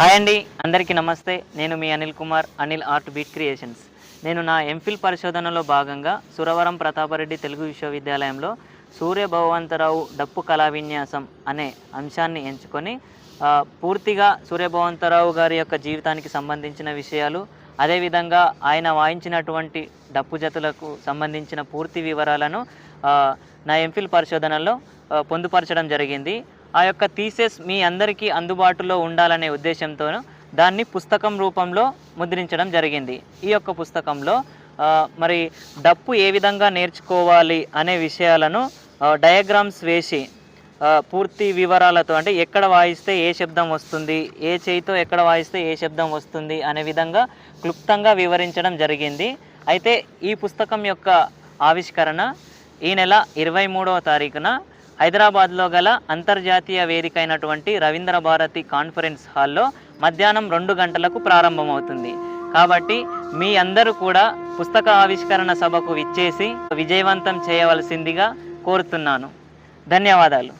Hi అండి అందరికీ నమస్తే. నేను మీ Anil Kumar Anil art beat creations. నేను నా ఎంఫిల్ పరిశోధనలో భాగంగా సురవరం ప్రతాపరెడ్డి తెలుగు విశ్వవిద్యాలయంలో సూర్య భగవంతరావు డప్పు కళా విన్యాసం అనే అంశాన్ని ఎంచుకొని పూర్తిగా సూర్య భగవంతరావు గారి యొక్క జీవితానికి సంబంధించిన విషయాలు అదేవిధంగా ఆయన వాయించినటువంటి డప్పు జతులకు సంబంధించిన పూర్తి వివరాలను నా ఎంఫిల్ పరిశోధనలో పొందుపరచడం జరిగింది. ఆ యొక్క థీసెస్ మీ అందరికీ అందుబాటులో ఉండాలనే ఉద్దేశంతో దాన్ని పుస్తకం రూపంలో ముద్రించడం జరిగింది. ఈ యొక్క పుస్తకంలో మరి డప్పు ఏ విధంగా నేర్చుకోవాలి అనే విషయాలను డయాగ్రామ్స్ వేసి పూర్తి వివరాలతో అంటే ఎక్కడ వాయిస్తే ఏ శబ్దం వస్తుంది ఏ చేయితో ఎక్కడ వాయిస్తే ఏ శబ్దం వస్తుంది అనే విధంగా క్లుప్తంగా వివరించడం జరిగింది. అయితే ఈ పుస్తకం యొక్క ఆవిష్కరణ ఈ నెల ఇరవై మూడవ తారీఖున హైదరాబాద్లో గల అంతర్జాతీయ వేదిక అయినటువంటి రవీంద్ర భారతి కాన్ఫరెన్స్ హాల్లో మధ్యాహ్నం రెండు గంటలకు ప్రారంభమవుతుంది. కాబట్టి మీ అందరూ కూడా పుస్తక ఆవిష్కరణ సభకు విచ్చేసి విజయవంతం చేయవలసిందిగా కోరుతున్నాను. ధన్యవాదాలు.